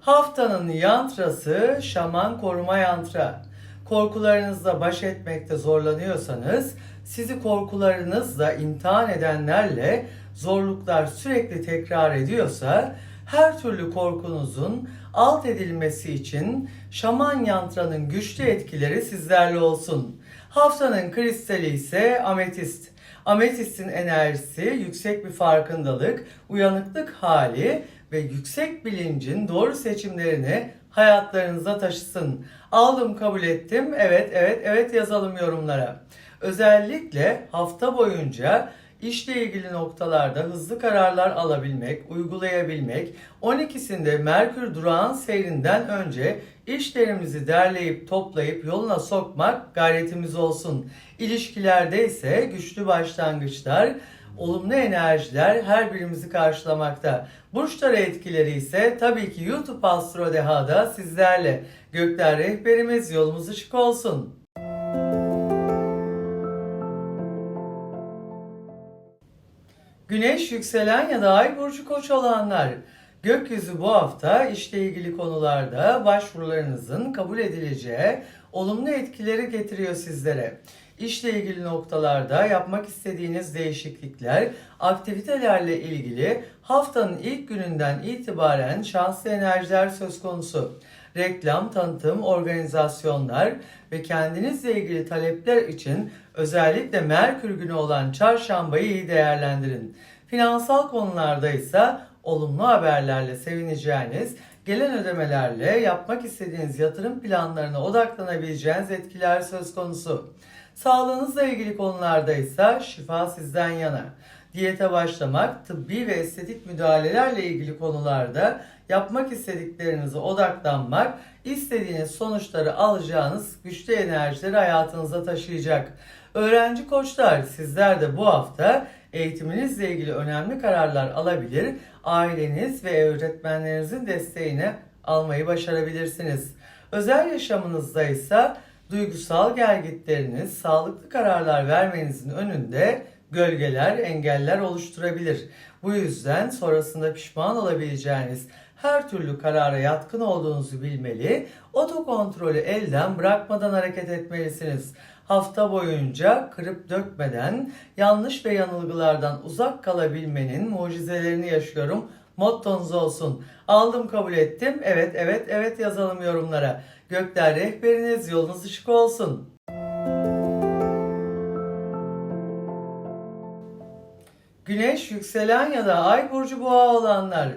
Haftanın yantrası şaman koruma yantra. Korkularınızla baş etmekte zorlanıyorsanız, sizi korkularınızla imtihan edenlerle zorluklar sürekli tekrar ediyorsa, her türlü korkunuzun alt edilmesi için şaman yantranın güçlü etkileri sizlerle olsun. Haftanın kristali ise ametist. Ametistin enerjisi yüksek bir farkındalık, uyanıklık hali ve yüksek bilincin doğru seçimlerini hayatlarınıza taşısın. Aldım kabul ettim. Evet evet evet yazalım yorumlara. Özellikle hafta boyunca işle ilgili noktalarda hızlı kararlar alabilmek, uygulayabilmek, 12'sinde Merkür durağan seyrinden önce işlerimizi derleyip toplayıp yoluna sokmak gayretimiz olsun. İlişkilerde ise güçlü başlangıçlar, olumlu enerjiler her birimizi karşılamakta. Burçlara etkileri ise tabii ki YouTube Astro Deha'da sizlerle. Gökler rehberimiz yolumuz ışık olsun. Güneş, yükselen ya da ay burcu koç olanlar. Gökyüzü bu hafta işle ilgili konularda başvurularınızın kabul edileceği olumlu etkileri getiriyor sizlere. İşle ilgili noktalarda yapmak istediğiniz değişiklikler, aktivitelerle ilgili haftanın ilk gününden itibaren şanslı enerjiler söz konusu. Reklam, tanıtım, organizasyonlar ve kendinizle ilgili talepler için özellikle Merkür günü olan çarşambayı iyi değerlendirin. Finansal konularda ise olumlu haberlerle sevineceğiniz, gelen ödemelerle yapmak istediğiniz yatırım planlarına odaklanabileceğiniz etkiler söz konusu. Sağlığınızla ilgili konularda ise şifa sizden yana. Diyete başlamak, tıbbi ve estetik müdahalelerle ilgili konularda yapmak istediklerinize odaklanmak, istediğiniz sonuçları alacağınız güçlü enerjileri hayatınıza taşıyacak. Öğrenci koçlar sizler de bu hafta eğitiminizle ilgili önemli kararlar alabilir, aileniz ve öğretmenlerinizin desteğini almayı başarabilirsiniz. Özel yaşamınızda ise duygusal gelgitleriniz, sağlıklı kararlar vermenizin önünde gölgeler, engeller oluşturabilir. Bu yüzden sonrasında pişman olabileceğiniz her türlü karara yatkın olduğunuzu bilmeli, otokontrolü elden bırakmadan hareket etmelisiniz. Hafta boyunca kırıp dökmeden, yanlış ve yanılgılardan uzak kalabilmenin mucizelerini yaşıyorum. Mottonuz olsun. Aldım kabul ettim. Evet evet evet yazalım yorumlara. Gökler rehberiniz yolunuz ışık olsun. Güneş, yükselen ya da ay burcu boğa olanlar.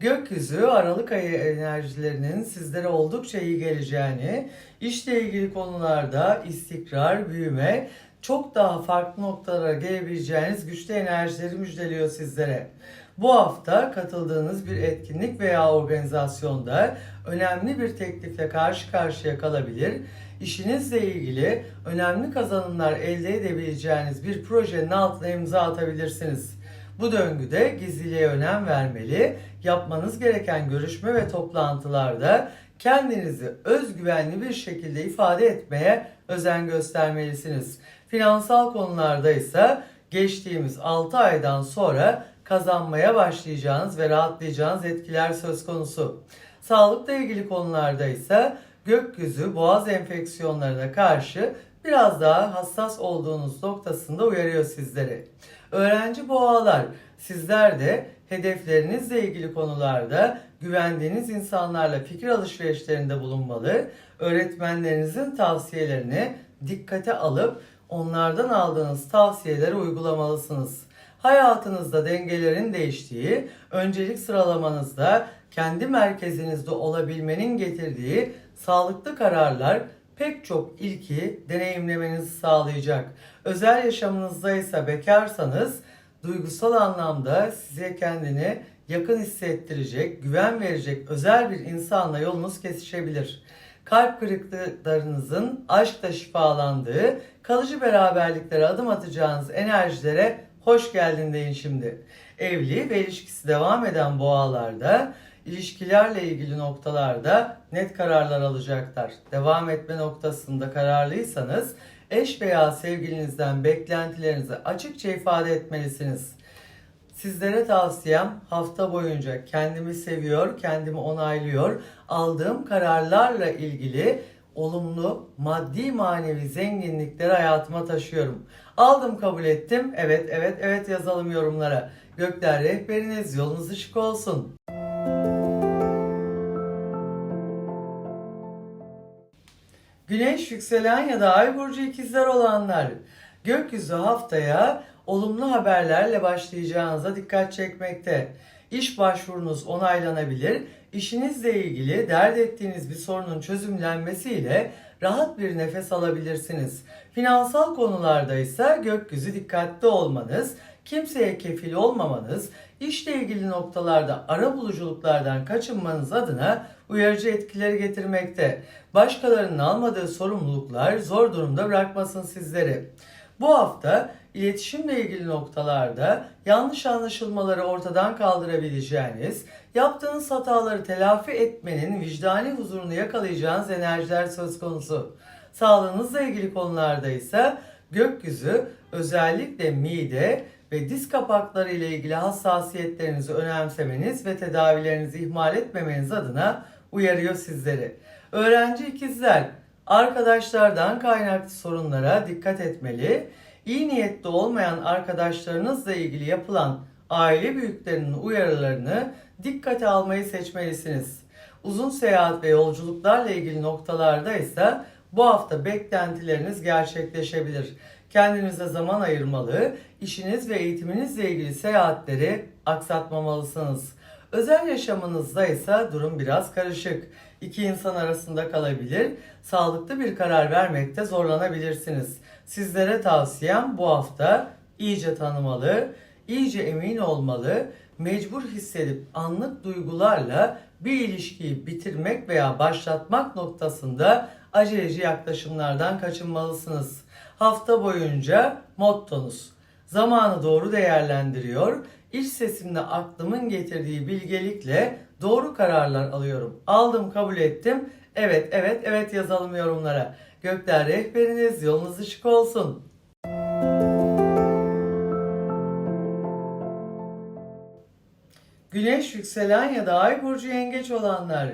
Gökyüzü Aralık ayı enerjilerinin sizlere oldukça iyi geleceğini, işle ilgili konularda istikrar, büyüme, çok daha farklı noktalara gelebileceğiniz güçlü enerjileri müjdeliyor sizlere. Bu hafta katıldığınız bir etkinlik veya organizasyonda önemli bir teklifle karşı karşıya kalabilir. İşinizle ilgili önemli kazanımlar elde edebileceğiniz bir projenin altına imza atabilirsiniz. Bu döngüde gizliliğe önem vermeli, yapmanız gereken görüşme ve toplantılarda kendinizi özgüvenli bir şekilde ifade etmeye özen göstermelisiniz. Finansal konularda ise geçtiğimiz 6 aydan sonra kazanmaya başlayacağınız ve rahatlayacağınız etkiler söz konusu. Sağlıkla ilgili konularda ise gökyüzü boğaz enfeksiyonlarına karşı biraz daha hassas olduğunuz noktasında uyarıyor sizleri. Öğrenci boğalar sizler de hedeflerinizle ilgili konularda güvendiğiniz insanlarla fikir alışverişlerinde bulunmalı, öğretmenlerinizin tavsiyelerini dikkate alıp onlardan aldığınız tavsiyeleri uygulamalısınız. Hayatınızda dengelerin değiştiği, öncelik sıralamanızda kendi merkezinizde olabilmenin getirdiği sağlıklı kararlar pek çok ilki deneyimlemenizi sağlayacak. Özel yaşamınızda ise bekarsanız duygusal anlamda size kendini yakın hissettirecek, güven verecek özel bir insanla yolunuz kesişebilir. Kalp kırıklıklarınızın aşkla şifalandığı, kalıcı beraberliklere adım atacağınız enerjilere hoş geldin deyin şimdi. Evli ve ilişkisi devam eden boğalarda ilişkilerle ilgili noktalarda net kararlar alacaklar. Devam etme noktasında kararlıysanız eş veya sevgilinizden beklentilerinizi açıkça ifade etmelisiniz. Sizlere tavsiyem hafta boyunca kendimi seviyor, kendimi onaylıyor, aldığım kararlarla ilgili olumlu maddi manevi zenginlikleri hayatıma taşıyorum. Aldım kabul ettim. Evet evet evet yazalım yorumlara. Gökler rehberiniz yolunuz ışık olsun. Güneş yükselen ya da ay burcu ikizler olanlar gökyüzü haftaya olumlu haberlerle başlayacağınıza dikkat çekmekte. İş başvurunuz onaylanabilir. İşinizle ilgili dert ettiğiniz bir sorunun çözümlenmesiyle rahat bir nefes alabilirsiniz. Finansal konularda ise gökyüzü dikkatli olmanız, kimseye kefil olmamanız, işle ilgili noktalarda ara buluculuklardan kaçınmanız adına uyarıcı etkileri getirmekte. Başkalarının almadığı sorumluluklar zor durumda bırakmasın sizleri. Bu hafta iletişimle ilgili noktalarda yanlış anlaşılmaları ortadan kaldırabileceğiniz, yaptığınız hataları telafi etmenin vicdani huzurunu yakalayacağınız enerjiler söz konusu. Sağlığınızla ilgili konularda ise gökyüzü özellikle mide ve diz kapakları ile ilgili hassasiyetlerinizi önemsemeniz ve tedavilerinizi ihmal etmemeniz adına uyarıyor sizleri. Öğrenci ikizler, arkadaşlardan kaynaklı sorunlara dikkat etmeli. İyi niyetli olmayan arkadaşlarınızla ilgili yapılan aile büyüklerinin uyarılarını dikkate almayı seçmelisiniz. Uzun seyahat ve yolculuklarla ilgili noktalarda ise bu hafta beklentileriniz gerçekleşebilir. Kendinize zaman ayırmalı, işiniz ve eğitiminizle ilgili seyahatleri aksatmamalısınız. Özel yaşamınızda ise durum biraz karışık. İki insan arasında kalabilir, sağlıklı bir karar vermekte zorlanabilirsiniz. Sizlere tavsiyem bu hafta iyice tanımalı, iyice emin olmalı, mecbur hissedip anlık duygularla bir ilişkiyi bitirmek veya başlatmak noktasında aceleci yaklaşımlardan kaçınmalısınız. Hafta boyunca mottonuz zamanı doğru değerlendiriyor, iç sesimle aklımın getirdiği bilgelikle doğru kararlar alıyorum. Aldım kabul ettim. Evet evet evet yazalım yorumlara. Gökler rehberiniz yolunuz ışık olsun. Güneş yükselen ya da ay burcu yengeç olanlar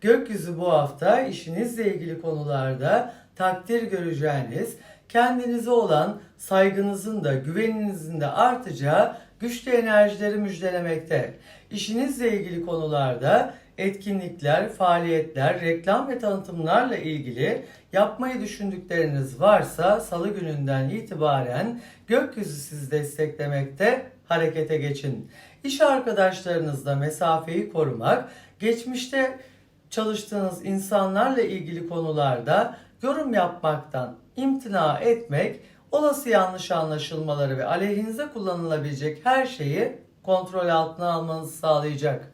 gökyüzü bu hafta işinizle ilgili konularda takdir göreceğiniz, kendinize olan saygınızın da güveninizin de artacağı güçlü enerjileri müjdelemekte. İşinizle ilgili konularda etkinlikler, faaliyetler, reklam ve tanıtımlarla ilgili yapmayı düşündükleriniz varsa salı gününden itibaren gökyüzü sizi desteklemekte harekete geçin. İş arkadaşlarınızla mesafeyi korumak, geçmişte çalıştığınız insanlarla ilgili konularda yorum yapmaktan imtina etmek, olası yanlış anlaşılmaları ve aleyhinize kullanılabilecek her şeyi kontrol altına almanızı sağlayacak.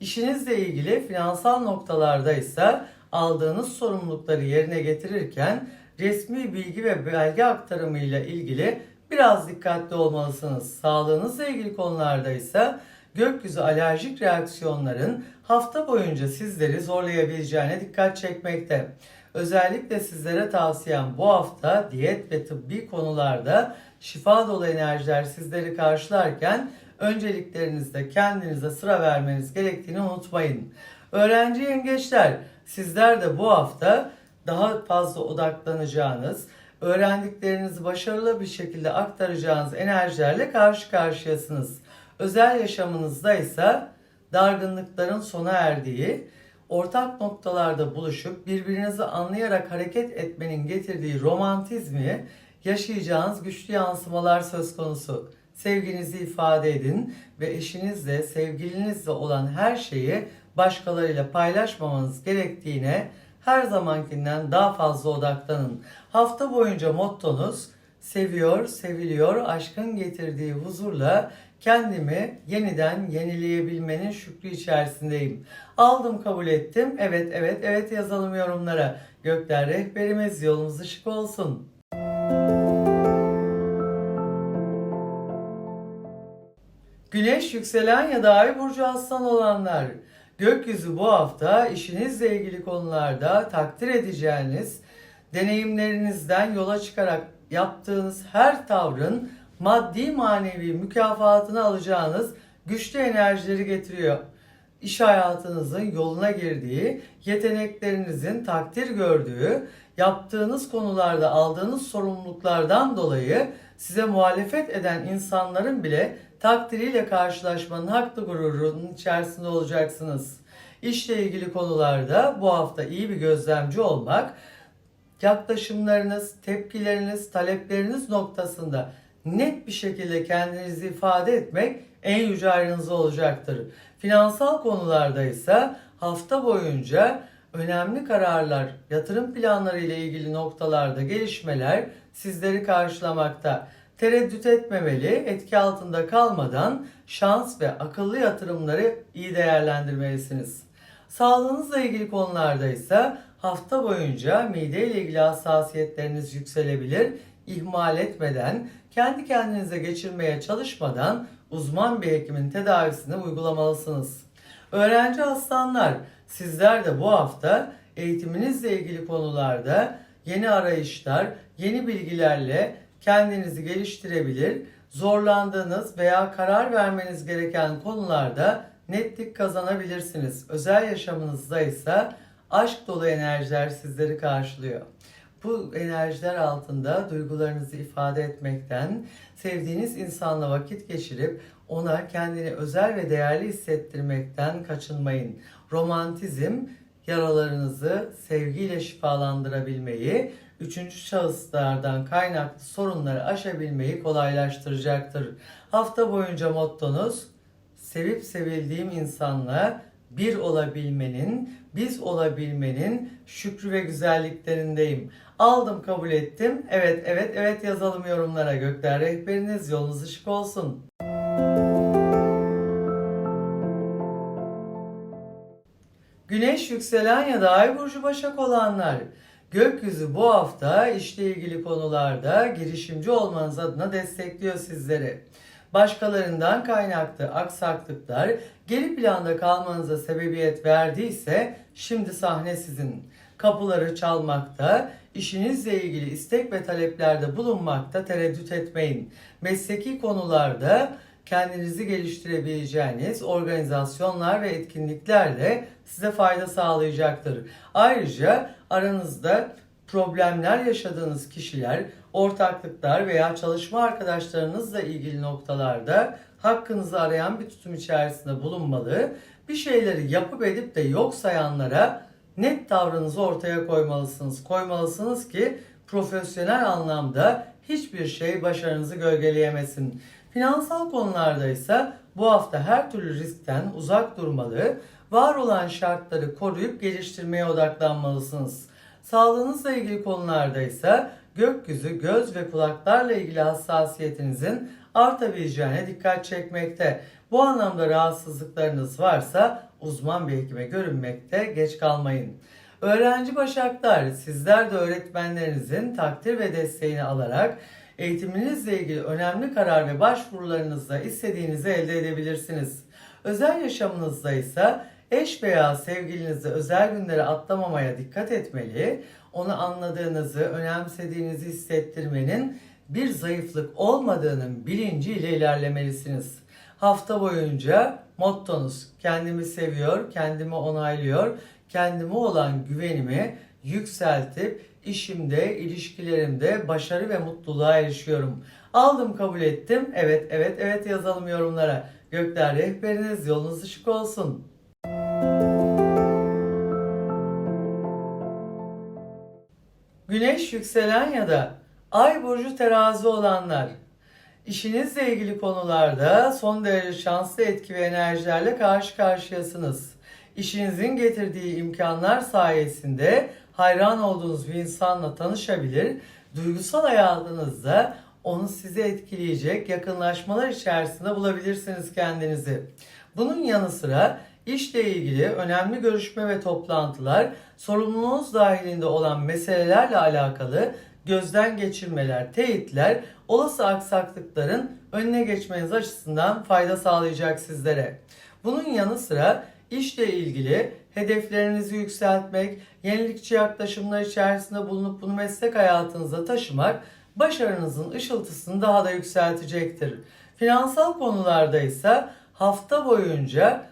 İşinizle ilgili finansal noktalarda ise aldığınız sorumlulukları yerine getirirken resmi bilgi ve belge aktarımıyla ilgili biraz dikkatli olmalısınız. Sağlığınızla ilgili konularda ise gökyüzü alerjik reaksiyonların hafta boyunca sizleri zorlayabileceğine dikkat çekmekte. Özellikle sizlere tavsiyem bu hafta diyet ve tıbbi konularda şifa dolu enerjiler sizleri karşılarken önceliklerinizde kendinize sıra vermeniz gerektiğini unutmayın. Öğrenci yengeçler sizler de bu hafta daha fazla odaklanacağınız, öğrendiklerinizi başarılı bir şekilde aktaracağınız enerjilerle karşı karşıyasınız. Özel yaşamınızda ise dargınlıkların sona erdiği, ortak noktalarda buluşup birbirinizi anlayarak hareket etmenin getirdiği romantizmi yaşayacağınız güçlü yansımalar söz konusu. Sevginizi ifade edin ve eşinizle, sevgilinizle olan her şeyi başkalarıyla paylaşmamanız gerektiğine her zamankinden daha fazla odaklanın. Hafta boyunca mottonuz seviyor, seviliyor, aşkın getirdiği huzurla kendimi yeniden yenileyebilmenin şükrü içerisindeyim. Aldım kabul ettim. Evet evet evet yazalım yorumlara. Gökler rehberimiz yolumuz ışık olsun. Güneş yükselen ya da ay burcu aslan olanlar. Gökyüzü bu hafta işinizle ilgili konularda takdir edeceğiniz deneyimlerinizden yola çıkarak yaptığınız her tavrın maddi manevi mükafatını alacağınız güçlü enerjileri getiriyor. İş hayatınızın yoluna girdiği, yeteneklerinizin takdir gördüğü, yaptığınız konularda aldığınız sorumluluklardan dolayı size muhalefet eden insanların bile takdiriyle karşılaşmanın haklı gururunun içerisinde olacaksınız. İşle ilgili konularda bu hafta iyi bir gözlemci olmak, yaklaşımlarınız, tepkileriniz, talepleriniz noktasında net bir şekilde kendinizi ifade etmek en yüce ayrınız olacaktır. Finansal konularda ise hafta boyunca önemli kararlar, yatırım planları ile ilgili noktalarda gelişmeler sizleri karşılamakta. Tereddüt etmemeli, etki altında kalmadan şans ve akıllı yatırımları iyi değerlendirmelisiniz. Sağlığınızla ilgili konularda ise hafta boyunca mide ile ilgili hassasiyetleriniz yükselebilir. İhmal etmeden, kendi kendinize geçirmeye çalışmadan uzman bir hekimin tedavisini uygulamalısınız. Öğrenci aslanlar, sizler de bu hafta eğitiminizle ilgili konularda yeni arayışlar, yeni bilgilerle kendinizi geliştirebilir, zorlandığınız veya karar vermeniz gereken konularda netlik kazanabilirsiniz. Özel yaşamınızda ise aşk dolu enerjiler sizleri karşılıyor. Bu enerjiler altında duygularınızı ifade etmekten, sevdiğiniz insanla vakit geçirip ona kendini özel ve değerli hissettirmekten kaçınmayın. Romantizm yaralarınızı sevgiyle şifalandırabilmeyi, üçüncü şahıslardan kaynaklı sorunları aşabilmeyi kolaylaştıracaktır. Hafta boyunca mottonuz sevip sevildiğim insanla bir olabilmenin, biz olabilmenin şükrü ve güzelliklerindeyim. Aldım kabul ettim. Evet evet evet yazalım yorumlara. Gökler rehberiniz yolunuz ışık olsun. Güneş yükselen ya da ay burcu başak olanlar. Gökyüzü bu hafta işle ilgili konularda girişimci olmanız adına destekliyor sizleri. Başkalarından kaynaklı aksaklıklar geri planda kalmanıza sebebiyet verdiyse şimdi sahne sizin. Kapıları çalmakta, işinizle ilgili istek ve taleplerde bulunmakta tereddüt etmeyin. Mesleki konularda kendinizi geliştirebileceğiniz organizasyonlar ve etkinliklerle size fayda sağlayacaktır. Ayrıca aranızda problemler yaşadığınız kişiler, ortaklıklar veya çalışma arkadaşlarınızla ilgili noktalarda hakkınızı arayan bir tutum içerisinde bulunmalı. Bir şeyleri yapıp edip de yok sayanlara net tavrınızı ortaya koymalısınız. Koymalısınız ki profesyonel anlamda hiçbir şey başarınızı gölgeleyemesin. Finansal konularda ise bu hafta her türlü riskten uzak durmalı, var olan şartları koruyup geliştirmeye odaklanmalısınız. Sağlığınızla ilgili konularda ise gökyüzü, göz ve kulaklarla ilgili hassasiyetinizin artabileceğine dikkat çekmekte. Bu anlamda rahatsızlıklarınız varsa uzman bir hekime görünmekte geç kalmayın. Öğrenci başaklar, sizler de öğretmenlerinizin takdir ve desteğini alarak eğitiminizle ilgili önemli karar ve başvurularınızda istediğinizi elde edebilirsiniz. Özel yaşamınızda ise eş veya sevgilinizle özel günleri atlamamaya dikkat etmeli, onu anladığınızı, önemsediğinizi hissettirmenin bir zayıflık olmadığının bilinciyle ilerlemelisiniz. Hafta boyunca mottonuz kendimi seviyor, kendimi onaylıyor, kendime olan güvenimi yükseltip işimde, ilişkilerimde başarı ve mutluluğa erişiyorum. Aldım kabul ettim. Evet, evet, evet yazalım yorumlara. Gökler rehberiniz yolunuz ışık olsun. Güneş yükselen ya da ay burcu terazi olanlar işinizle ilgili konularda son derece şanslı etki ve enerjilerle karşı karşıyasınız. İşinizin getirdiği imkanlar sayesinde hayran olduğunuz bir insanla tanışabilir, duygusal hayatınızda onu size etkileyecek yakınlaşmalar içerisinde bulabilirsiniz kendinizi. Bunun yanı sıra işle ilgili önemli görüşme ve toplantılar, sorumluluğunuz dahilinde olan meselelerle alakalı gözden geçirmeler, teyitler, olası aksaklıkların önüne geçmeniz açısından fayda sağlayacak sizlere. Bunun yanı sıra işle ilgili hedeflerinizi yükseltmek, yenilikçi yaklaşımlar içerisinde bulunup bunu meslek hayatınıza taşımak başarınızın ışıltısını daha da yükseltecektir. Finansal konularda ise hafta boyunca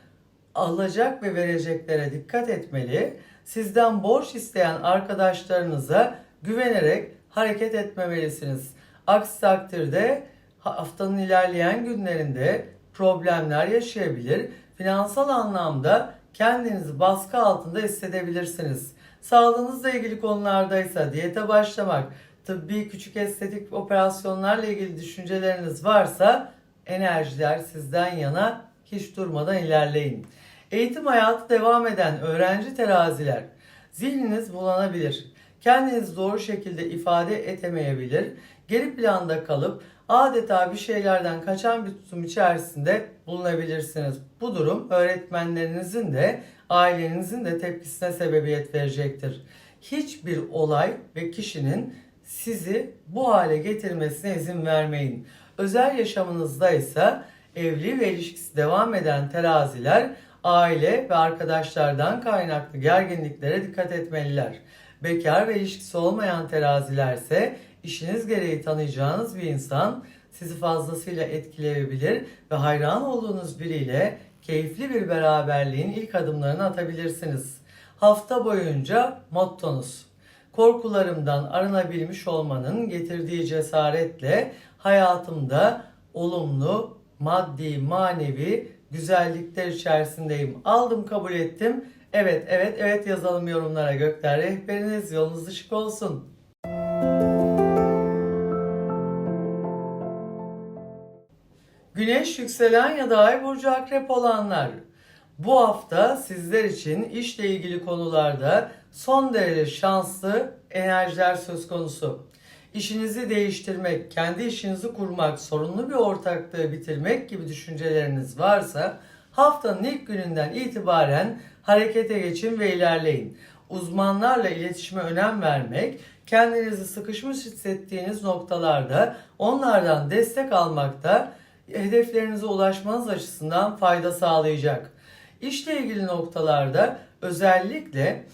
alacak ve vereceklere dikkat etmeli. Sizden borç isteyen arkadaşlarınıza güvenerek hareket etmemelisiniz. Aksi takdirde haftanın ilerleyen günlerinde problemler yaşayabilir. Finansal anlamda kendinizi baskı altında hissedebilirsiniz. Sağlığınızla ilgili konulardaysa diyete başlamak, tıbbi küçük estetik operasyonlarla ilgili düşünceleriniz varsa enerjiler sizden yana hiç durmadan ilerleyin. Eğitim hayatı devam eden öğrenci teraziler, zihniniz bulanabilir. Kendinizi doğru şekilde ifade edemeyebilir. Geri planda kalıp adeta bir şeylerden kaçan bir tutum içerisinde bulunabilirsiniz. Bu durum öğretmenlerinizin de ailenizin de tepkisine sebebiyet verecektir. Hiçbir olay ve kişinin sizi bu hale getirmesine izin vermeyin. Özel yaşamınızda ise evli ve ilişkisi devam eden teraziler aile ve arkadaşlardan kaynaklı gerginliklere dikkat etmeliler. Bekar ve ilişkisi olmayan terazilerse işiniz gereği tanıyacağınız bir insan sizi fazlasıyla etkileyebilir ve hayran olduğunuz biriyle keyifli bir beraberliğin ilk adımlarını atabilirsiniz. Hafta boyunca mottonuz. Korkularımdan arınabilmiş olmanın getirdiği cesaretle hayatımda olumlu, maddi, manevi güzellikler içerisindeyim. Aldım, kabul ettim. Evet, evet, evet yazalım yorumlara. Gökler rehberiniz, yolunuz ışık olsun. Güneş yükselen ya da ay burcu akrep olanlar. Bu hafta sizler için işle ilgili konularda son derece şanslı enerjiler söz konusu. İşinizi değiştirmek, kendi işinizi kurmak, sorunlu bir ortaklığı bitirmek gibi düşünceleriniz varsa haftanın ilk gününden itibaren harekete geçin ve ilerleyin. Uzmanlarla iletişime önem vermek, kendinizi sıkışmış hissettiğiniz noktalarda onlardan destek almakta hedeflerinize ulaşmanız açısından fayda sağlayacak. İşle ilgili noktalarda özellikle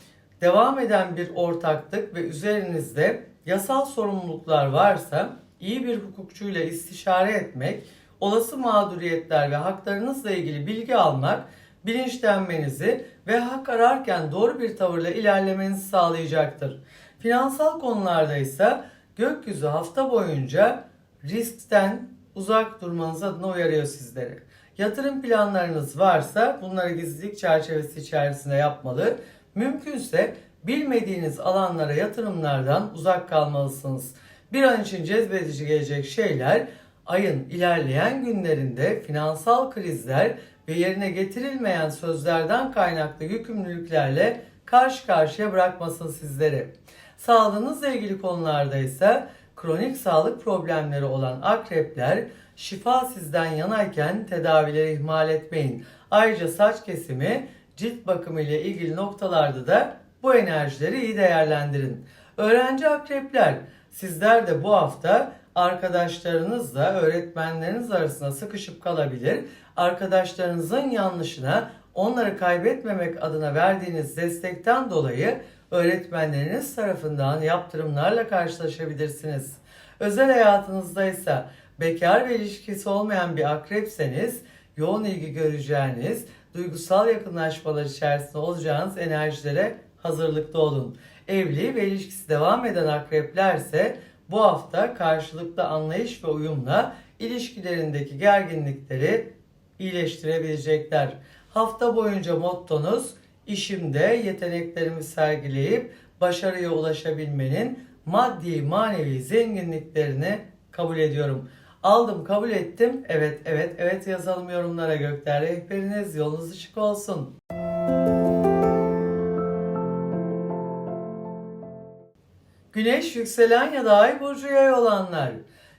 devam eden bir ortaklık ve üzerinizde yasal sorumluluklar varsa iyi bir hukukçuyla istişare etmek, olası mağduriyetler ve haklarınızla ilgili bilgi almak, bilinçlenmenizi ve hak ararken doğru bir tavırla ilerlemenizi sağlayacaktır. Finansal konularda ise gökyüzü hafta boyunca riskten uzak durmanız adına uyarıyor sizleri. Yatırım planlarınız varsa bunları gizlilik çerçevesi içerisinde yapmalı. Mümkünse bilmediğiniz alanlara yatırımlardan uzak kalmalısınız. Bir an için cezbedici gelecek şeyler ayın ilerleyen günlerinde finansal krizler ve yerine getirilmeyen sözlerden kaynaklı yükümlülüklerle karşı karşıya bırakmasın sizleri. Sağlığınızla ilgili konularda ise kronik sağlık problemleri olan akrepler şifa sizden yanayken tedavileri ihmal etmeyin. Ayrıca saç kesimi, cilt bakımı ile ilgili noktalarda da bu enerjileri iyi değerlendirin. Öğrenci akrepler, sizler de bu hafta arkadaşlarınızla öğretmenleriniz arasında sıkışıp kalabilir. Arkadaşlarınızın yanlışına onları kaybetmemek adına verdiğiniz destekten dolayı öğretmenleriniz tarafından yaptırımlarla karşılaşabilirsiniz. Özel hayatınızda ise bekar ve ilişkisi olmayan bir akrepseniz yoğun ilgi göreceğiniz, duygusal yakınlaşmalar içerisinde olacağınız enerjilere hazırlıklı olun. Evli ve ilişkisi devam eden akreplerse bu hafta karşılıklı anlayış ve uyumla ilişkilerindeki gerginlikleri iyileştirebilecekler. Hafta boyunca mottonuz işimde yeteneklerimi sergileyip başarıya ulaşabilmenin maddi manevi zenginliklerini kabul ediyorum. Aldım kabul ettim. Evet evet evet yazalım yorumlara gökler rehberiniz yolunuz ışık olsun. Güneş yükselen ya da ay burcu yay olanlar.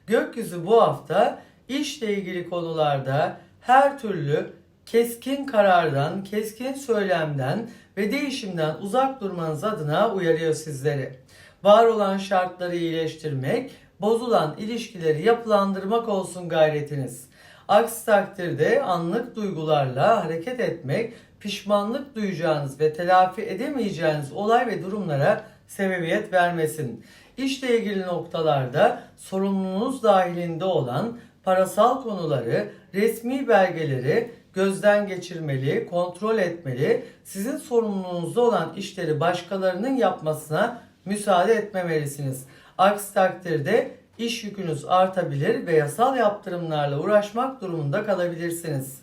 Gökyüzü bu hafta işle ilgili konularda her türlü keskin karardan, keskin söylemden ve değişimden uzak durmanız adına uyarıyor sizleri. Var olan şartları iyileştirmek, bozulan ilişkileri yapılandırmak olsun gayretiniz. Aksi takdirde anlık duygularla hareket etmek, pişmanlık duyacağınız ve telafi edemeyeceğiniz olay ve durumlara sebebiyet vermesin. İşle ilgili noktalarda sorumluluğunuz dahilinde olan parasal konuları, resmi belgeleri gözden geçirmeli, kontrol etmeli, sizin sorumluluğunuzda olan işleri başkalarının yapmasına müsaade etmemelisiniz. Aksi takdirde iş yükünüz artabilir ve yasal yaptırımlarla uğraşmak durumunda kalabilirsiniz.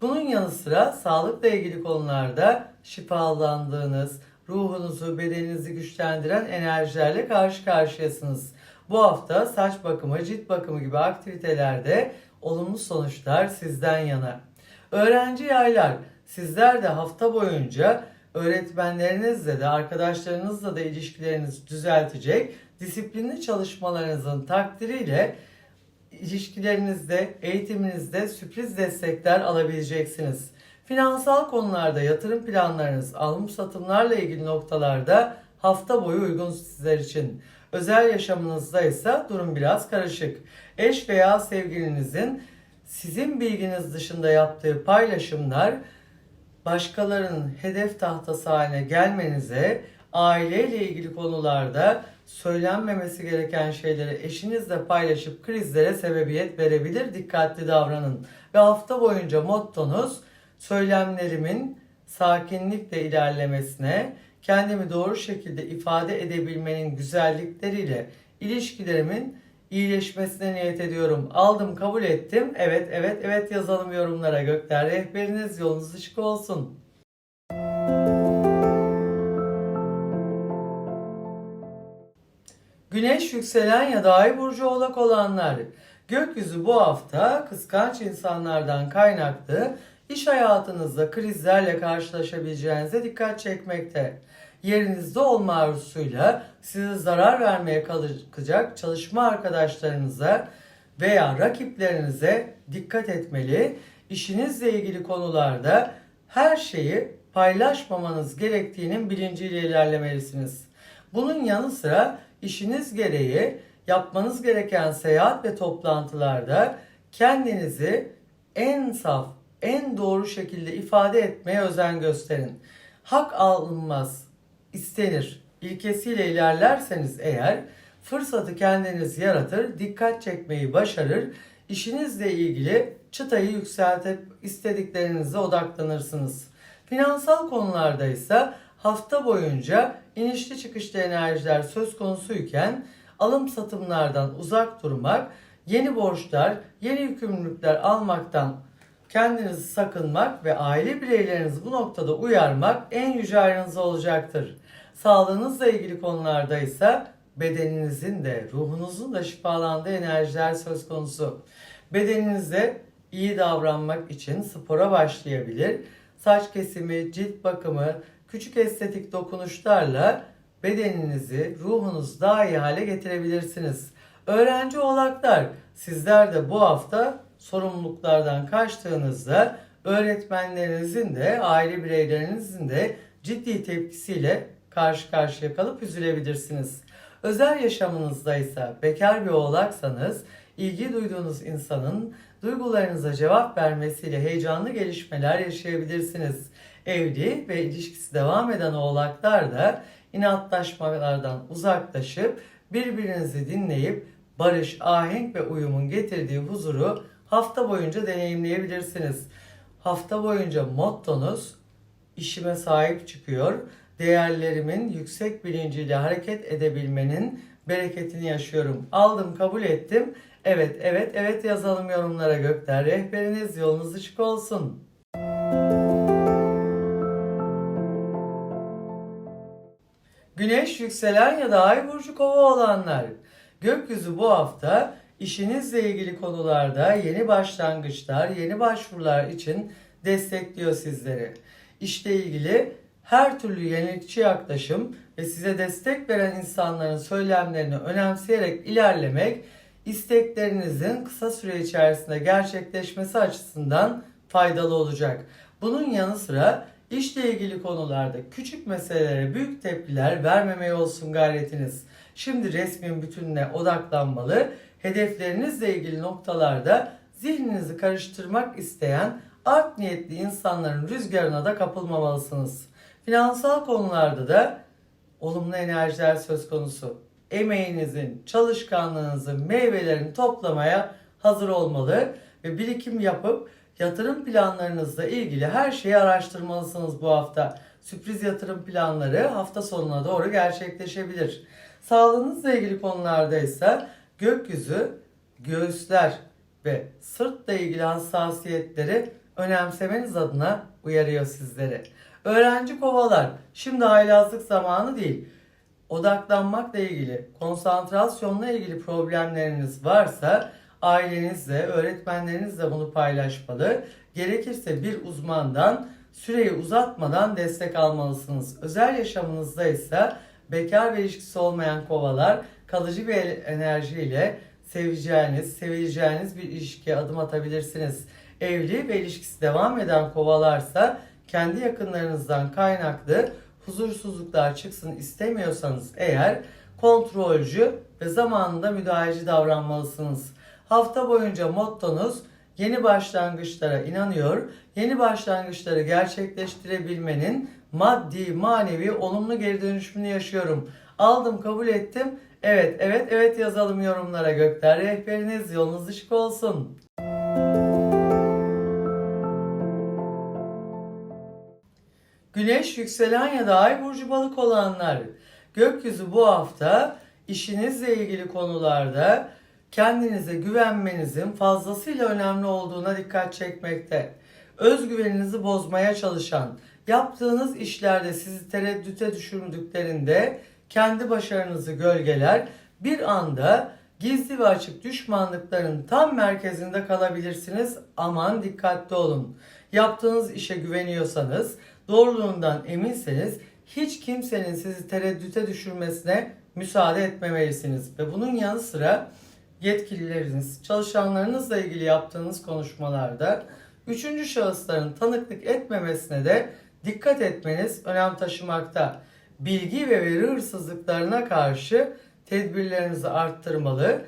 Bunun yanı sıra sağlıkla ilgili konularda şifalandığınız, ruhunuzu, bedeninizi güçlendiren enerjilerle karşı karşıyasınız. Bu hafta saç bakımı, cilt bakımı gibi aktivitelerde olumlu sonuçlar sizden yana. Öğrenci yaylar, sizler de hafta boyunca öğretmenlerinizle de arkadaşlarınızla da ilişkilerinizi düzeltecek disiplinli çalışmalarınızın takdiriyle ilişkilerinizde, eğitiminizde sürpriz destekler alabileceksiniz. Finansal konularda yatırım planlarınız, alım satımlarla ilgili noktalarda hafta boyu uygun sizler için. Özel yaşamınızda ise durum biraz karışık. Eş veya sevgilinizin sizin bilginiz dışında yaptığı paylaşımlar başkalarının hedef tahtası haline gelmenize, aileyle ilgili konularda söylenmemesi gereken şeyleri eşinizle paylaşıp krizlere sebebiyet verebilir. Dikkatli davranın. Ve hafta boyunca mottonuz söylemlerimin sakinlikle ilerlemesine, kendimi doğru şekilde ifade edebilmenin güzellikleriyle ilişkilerimin iyileşmesine niyet ediyorum. Aldım, kabul ettim. Evet, evet, evet yazalım yorumlara. Gökler rehberiniz yolunuz ışık olsun. Güneş yükselen ya da ay burcu oğlak olanlar. Gökyüzü bu hafta kıskanç insanlardan kaynaklı iş hayatınızda krizlerle karşılaşabileceğinize dikkat çekmekte. Yerinizde olma arzusuyla size zarar vermeye kalacak çalışma arkadaşlarınıza veya rakiplerinize dikkat etmeli. İşinizle ilgili konularda her şeyi paylaşmamanız gerektiğinin bilinciyle ilerlemelisiniz. Bunun yanı sıra işiniz gereği yapmanız gereken seyahat ve toplantılarda kendinizi en saf, en doğru şekilde ifade etmeye özen gösterin. Hak alınmaz, istenir ilkesiyle ilerlerseniz eğer fırsatı kendiniz yaratır, dikkat çekmeyi başarır, işinizle ilgili çıtayı yükseltip istediklerinize odaklanırsınız. Finansal konularda ise hafta boyunca inişli çıkışlı enerjiler söz konusuyken alım satımlardan uzak durmak, yeni borçlar, yeni yükümlülükler almaktan kendinizi sakınmak ve aile bireylerinizi bu noktada uyarmak en yüce ayrınıza olacaktır. Sağlığınızla ilgili konularda ise bedeninizin de ruhunuzun da şifalandığı enerjiler söz konusu. Bedeninize iyi davranmak için spora başlayabilir. Saç kesimi, cilt bakımı, küçük estetik dokunuşlarla bedeninizi, ruhunuzu daha iyi hale getirebilirsiniz. Öğrenci oğlaklar, sizler de bu hafta sorumluluklardan kaçtığınızda öğretmenlerinizin de, aile bireylerinizin de ciddi tepkisiyle karşı karşıya kalıp üzülebilirsiniz. Özel yaşamınızda ise bekar bir oğlaksanız ilgi duyduğunuz insanın duygularınıza cevap vermesiyle heyecanlı gelişmeler yaşayabilirsiniz. Evli ve ilişkisi devam eden oğlaklar da inatlaşmalardan uzaklaşıp birbirinizi dinleyip barış, ahenk ve uyumun getirdiği huzuru hafta boyunca deneyimleyebilirsiniz. Hafta boyunca mottonuz işime sahip çıkıyor, değerlerimin yüksek bilinciyle hareket edebilmenin bereketini yaşıyorum. Aldım, kabul ettim. Evet, evet, evet yazalım yorumlara gökler. Rehberiniz yolunuz açık olsun. Güneş yükselen ya da ay burcu kova olanlar. Gökyüzü bu hafta işinizle ilgili konularda yeni başlangıçlar, yeni başvurular için destekliyor sizleri. İşle ilgili her türlü yenilikçi yaklaşım ve size destek veren insanların söylemlerini önemseyerek ilerlemek isteklerinizin kısa süre içerisinde gerçekleşmesi açısından faydalı olacak. Bunun yanı sıra işle ilgili konularda küçük meselelere büyük tepkiler vermemeye olsun gayretiniz. Şimdi resmin bütününe odaklanmalı, hedeflerinizle ilgili noktalarda zihninizi karıştırmak isteyen art niyetli insanların rüzgarına da kapılmamalısınız. Finansal konularda da olumlu enerjiler söz konusu. emeğinizin, çalışkanlığınızın meyvelerini toplamaya hazır olmalı ve birikim yapıp yatırım planlarınızla ilgili her şeyi araştırmalısınız bu hafta. Sürpriz yatırım planları hafta sonuna doğru gerçekleşebilir. Sağlığınızla ilgili konularda ise gökyüzü, göğüsler ve sırtla ilgili hassasiyetleri önemsemeniz adına uyarıyor sizleri. Öğrenci kovalar, şimdi haylazlık zamanı değil. Odaklanmakla ilgili, konsantrasyonla ilgili problemleriniz varsa ailenizle, öğretmenlerinizle bunu paylaşmalı. Gerekirse bir uzmandan süreyi uzatmadan destek almalısınız. Özel yaşamınızda ise bekar ve ilişkisi olmayan kovalar kalıcı bir enerjiyle seveceğiniz, sevileceğiniz bir ilişkiye adım atabilirsiniz. Evli ve ilişkisi devam eden kovalarsa kendi yakınlarınızdan kaynaklı huzursuzluklar çıksın istemiyorsanız eğer kontrolcü ve zamanında müdahaleci davranmalısınız. Hafta boyunca mottonuz yeni başlangıçlara inanıyor, yeni başlangıçları gerçekleştirebilmenin maddi, manevi olumlu geri dönüşümünü yaşıyorum. Aldım, kabul ettim. Evet, evet, evet yazalım yorumlara. Gökler rehberiniz, yolunuz ışık olsun. Güneş, yükselen ya da ay burcu balık olanlar. Gökyüzü bu hafta işinizle ilgili konularda kendinize güvenmenizin fazlasıyla önemli olduğuna dikkat çekmekte. Özgüveninizi bozmaya çalışan, yaptığınız işlerde sizi tereddüte düşürdüklerinde kendi başarınızı gölgeler, bir anda gizli ve açık düşmanlıkların tam merkezinde kalabilirsiniz. Aman dikkatli olun. Yaptığınız işe güveniyorsanız, doğruluğundan eminseniz hiç kimsenin sizi tereddüte düşürmesine müsaade etmemelisiniz. Ve bunun yanı sıra yetkilileriniz, çalışanlarınızla ilgili yaptığınız konuşmalarda üçüncü şahısların tanıklık etmemesine de dikkat etmeniz önem taşımakta. Bilgi ve veri hırsızlıklarına karşı tedbirlerinizi arttırmalı.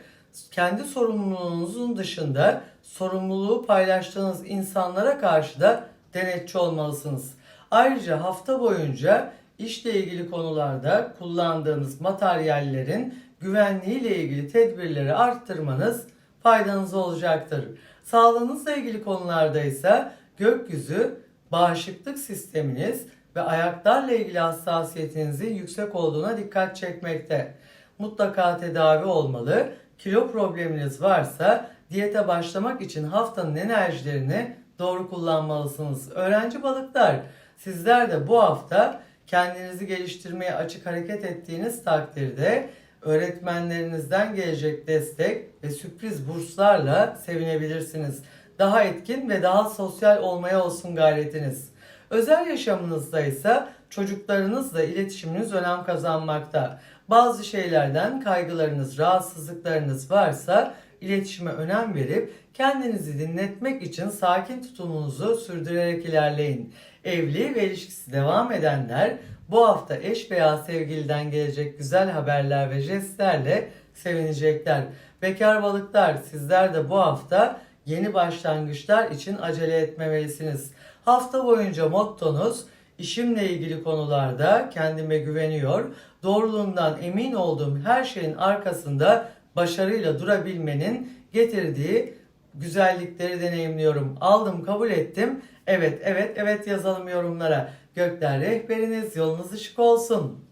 Kendi sorumluluğunuzun dışında sorumluluğu paylaştığınız insanlara karşı da denetçi olmalısınız. Ayrıca hafta boyunca işle ilgili konularda kullandığınız materyallerin güvenliğiyle ilgili tedbirleri arttırmanız faydanız olacaktır. Sağlığınızla ilgili konularda ise gökyüzü, bağışıklık sisteminiz ve ayaklarla ilgili hassasiyetinizin yüksek olduğuna dikkat çekmekte. Mutlaka tedavi olmalı. Kilo probleminiz varsa diyete başlamak için haftanın enerjilerini doğru kullanmalısınız. Öğrenci balıklar, sizler de bu hafta kendinizi geliştirmeye açık hareket ettiğiniz takdirde öğretmenlerinizden gelecek destek ve sürpriz burslarla sevinebilirsiniz. Daha etkin ve daha sosyal olmaya olsun gayretiniz. Özel yaşamınızda ise çocuklarınızla iletişiminiz önem kazanmakta. Bazı şeylerden kaygılarınız, rahatsızlıklarınız varsa iletişime önem verip kendinizi dinletmek için sakin tutumunuzu sürdürerek ilerleyin. Evli ve ilişkisi devam edenler bu hafta eş veya sevgiliden gelecek güzel haberler ve jestlerle sevinecekler. Bekar balıklar sizler de bu hafta yeni başlangıçlar için acele etmemelisiniz. Hafta boyunca mottonuz işimle ilgili konularda kendime güveniyor, doğruluğundan emin olduğum her şeyin arkasında başarıyla durabilmenin getirdiği güzellikleri deneyimliyorum. Aldım, kabul ettim. Evet, evet, evet yazalım yorumlara. Gökler rehberiniz, yolunuz ışık olsun.